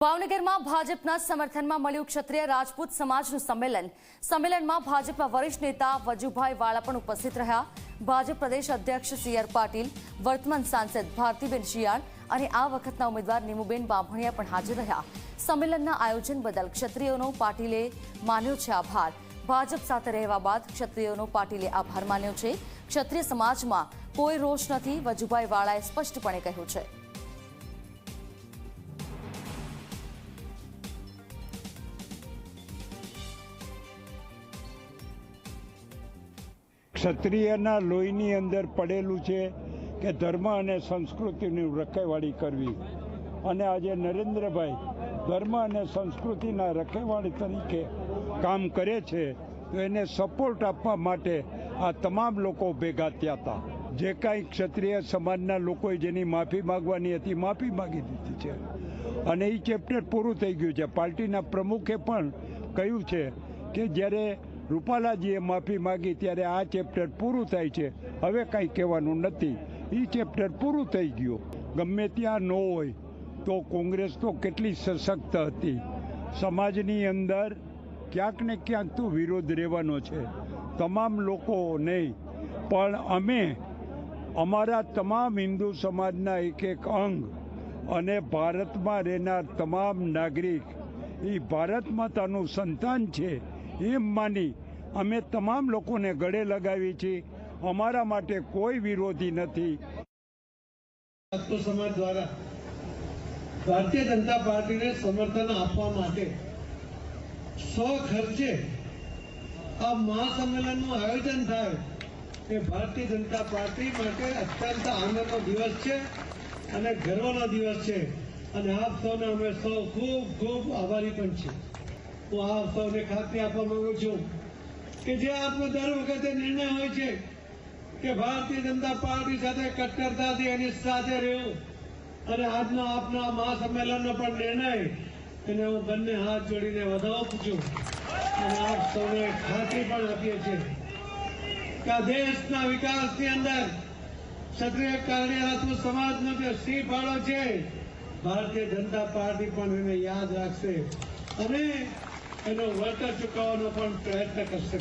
ભાવનગરમાં ભાજપના સમર્થનમાં મળ્યું ક્ષત્રિય રાજપૂત સમાજનું સંમેલન. સંમેલનમાં ભાજપના વરિષ્ઠ નેતા વજુભાઈ વાળા પણ ઉપસ્થિત રહ્યા. ભાજપ પ્રદેશ અધ્યક્ષ સીઆર પાટીલ, વર્તમાન સાંસદ ભારતીબેન શિયાળ અને આ વખતના ઉમેદવાર નીમુબેન બાંભણિયા પણ હાજર રહ્યા. સંમેલનના આયોજન બદલ ક્ષત્રિયોનો પાટીલે માન્યો છે આભાર. ભાજપ સાથે રહેવા બાદ ક્ષત્રિયોનો પાટીલે આભાર માન્યો છે. ક્ષત્રિય સમાજમાં કોઈ રોષ નથી, વજુભાઈ વાળાએ સ્પષ્ટપણે કહ્યું છે. ક્ષત્રિયના લોહીની અંદર પડેલું છે કે ધર્મ અને સંસ્કૃતિની રખેવાળી કરવી. અને આજે નરેન્દ્રભાઈ ધર્મ અને સંસ્કૃતિના રખેવાળી તરીકે કામ કરે છે, તો એને સપોર્ટ આપવા માટે આ તમામ લોકો ભેગા થયા હતા. જે કાંઈ ક્ષત્રિય સમાજના લોકોએ જેની માફી માગવાની હતી, માફી માગી દીધી છે. અને એ ચેપ્ટર પૂરું થઈ ગયું છે. પાર્ટીના પ્રમુખે પણ કહ્યું છે કે જ્યારે રૂપાલાજીએ માફી માગી ત્યારે આ ચેપ્ટર પૂરું થાય છે. હવે કાંઈ કહેવાનું નથી. એ ચેપ્ટર પૂરું થઈ ગયું. ગમે ત્યાં ન હોય તો કોંગ્રેસ તો કેટલી સશક્ત હતી. સમાજની અંદર ક્યાંક ને ક્યાંક તો વિરોધ રહેવાનો છે. તમામ લોકો નહીં. પણ અમે અમારા તમામ હિન્દુ સમાજના એક એક અંગ અને ભારતમાં રહેનાર તમામ નાગરિક એ ભારત માતાનું સંતાન છે. એમ માની, અમે તમામ લોકોને ગળે લગાવી છીએ અમારા માટે કોઈ વિરોધી નથી. સમાજ દ્વારા ભારતીય જનતા પાર્ટીને સમર્થન આપવા માટે સો ખર્ચે આ મહાસંમેલનનું આયોજન થાય એ ભારતીય જનતા પાર્ટી માટે અત્યંત આનંદનો દિવસ છે અને ગર્વનો દિવસ છે. અને આપ સૌને અમે સૌ ખૂબ ખૂબ આભારી પણ છે હું આપ સૌને ખાતરી આપવા માંગુ છું કે જે આપણો દર વખતે નિર્ણય હોય છે કે ભારતીય જનતા પાર્ટી સાથે કટ્ટરતાથી એની સાથે રહેવું અને આજનો આપના મહાસંમેલનનો પણ નિર્ણય એને હું બંને હાથ જોડીને વધાવું છું અને આપ સૌને ખાતરી પણ આપીએ છીએ કે આ દેશના વિકાસની અંદર ક્ષત્રિય કારણી રાજપૂત સમાજનો જે સિંહ ફાળો છે, ભારતીય જનતા પાર્ટી પણ એને યાદ રાખશે અને એનો વળતર ચૂકવવાનો પણ પ્રયત્ન કરશે